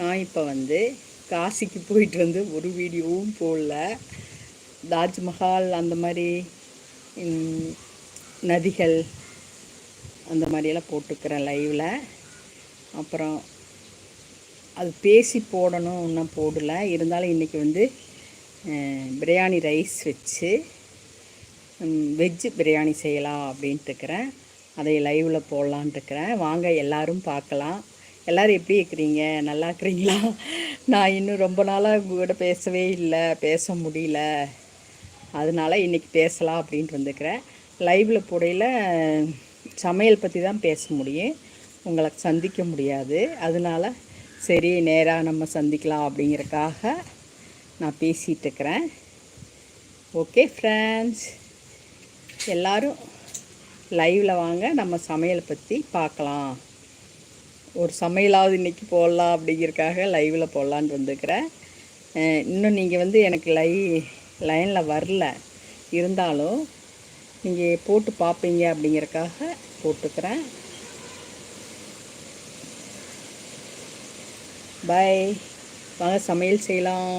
நான் இப்போ வந்து காசிக்கு போயிட்டு வந்து ஒரு வீடியோவும் போடல. தாஜ்மஹால் அந்த மாதிரி நதிகள் அந்த மாதிரியெல்லாம் போட்டுக்கிறேன் லைவில் அப்புறம் அது பேசி போடணும் இன்னும் போடல. இருந்தாலும் இன்றைக்கி வந்து பிரியாணி ரைஸ் வச்சு வெஜ்ஜு பிரியாணி செய்யலாம் அப்படின்ட்டு இருக்கிறேன். அதை லைவில் போடலான்ட்டுருக்கிறேன் வாங்க எல்லாரும் பார்க்கலாம். எல்லோரும் எப்படி இருக்கிறீங்க? நல்லா இருக்கிறீங்களா? நான் இன்னும் ரொம்ப நாளாக உங்கள் கூட பேசவே இல்லை பேச முடியல. அதனால இன்றைக்கி பேசலாம் அப்படின்ட்டு வந்துக்கிறேன் லைவில் போடையில் சமையல் பற்றி தான் பேச முடியும். உங்களை சந்திக்க முடியாது. அதனால சரி நேராக நம்ம சந்திக்கலாம் அப்படிங்கிறக்காக நான் பேசிகிட்டு இருக்கிறேன். ஓகே ஃப்ரெண்ட்ஸ் எல்லோரும் லைவில் வாங்க நம்ம சமையலை பற்றி பார்க்கலாம். ஒரு சமையலாவது இன்றைக்கி போடலாம் அப்படிங்கிறக்காக லைவில் போடலான்னு வந்துருக்கிறேன். இன்னும் நீங்கள் வந்து எனக்கு லை லைனில் வரல. இருந்தாலும் நீங்கள் போட்டு பார்ப்பீங்க அப்படிங்கிறக்காக போட்டுக்கிறேன். பை வாங்க சமையல் செய்யலாம்.